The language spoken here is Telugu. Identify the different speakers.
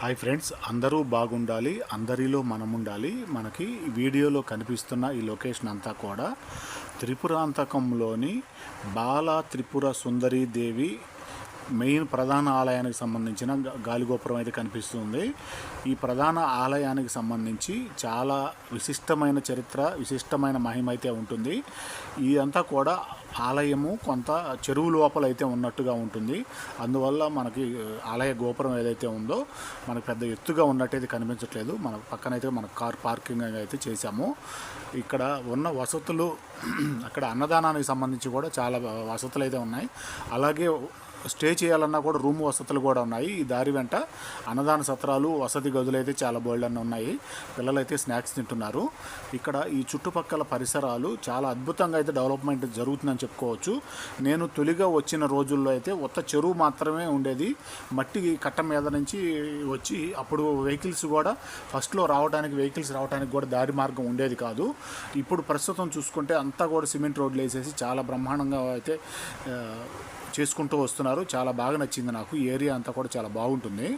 Speaker 1: హాయ్ ఫ్రెండ్స్ అందరూ బాగుండాలి అందరిలో మనం ఉండాలి మనకి వీడియోలో కనిపిస్తున్న ఈ లొకేషన్ అంతా కూడా త్రిపురాంతకంలోని బాల త్రిపుర సుందరీ దేవి మెయిన్ ప్రధాన ఆలయానికి సంబంధించిన గాలిగోపురం అయితే కనిపిస్తుంది. ఈ ప్రధాన ఆలయానికి సంబంధించి చాలా విశిష్టమైన చరిత్ర విశిష్టమైన మహిమ అయితే ఉంటుంది ఇదంతా కూడా ఆలయము కొంత చెరువు లోపల అయితే ఉన్నట్టుగా ఉంటుంది. అందువల్ల మనకి ఆలయ గోపురం ఏదైతే ఉందో మనకు పెద్ద ఎత్తుగా ఉన్నట్టయితే కనిపించట్లేదు. మన పక్కనైతే మన కార్ పార్కింగ్ అయితే చేశాము. ఇక్కడ ఉన్న వసతులు అక్కడ అన్నదానానికి సంబంధించి కూడా చాలా వసతులు అయితే ఉన్నాయి. అలాగే స్టే చేయాలన్నా కూడా రూమ్ వసతులు కూడా ఉన్నాయి. ఈ దారి వెంట అన్నదాన సత్రాలు వసతి గదులు అయితే చాలా బోల్డన్ని ఉన్నాయి. పిల్లలు అయితే స్నాక్స్ తింటున్నారు. ఇక్కడ ఈ చుట్టుపక్కల పరిసరాలు చాలా అద్భుతంగా అయితే డెవలప్మెంట్ జరుగుతుందని చెప్పుకోవచ్చు. నేను తొలిగా వచ్చిన రోజుల్లో అయితే ఉత్త చెరువు మాత్రమే ఉండేది. మట్టి కట్ట మీద నుంచి వచ్చి అప్పుడు వెహికల్స్ కూడా ఫస్ట్లో రావడానికి వెహికల్స్ రావడానికి కూడా దారి మార్గం ఉండేది కాదు. ఇప్పుడు ప్రస్తుతం చూసుకుంటే అంతా కూడా సిమెంట్ రోడ్లు వేసేసి చాలా బ్రహ్మాండంగా అయితే చేసుకుంటూ వస్తున్నారు. చాలా బాగా నచ్చింది నాకు. ఏరియా అంతా కూడా చాలా బాగుంటుంది.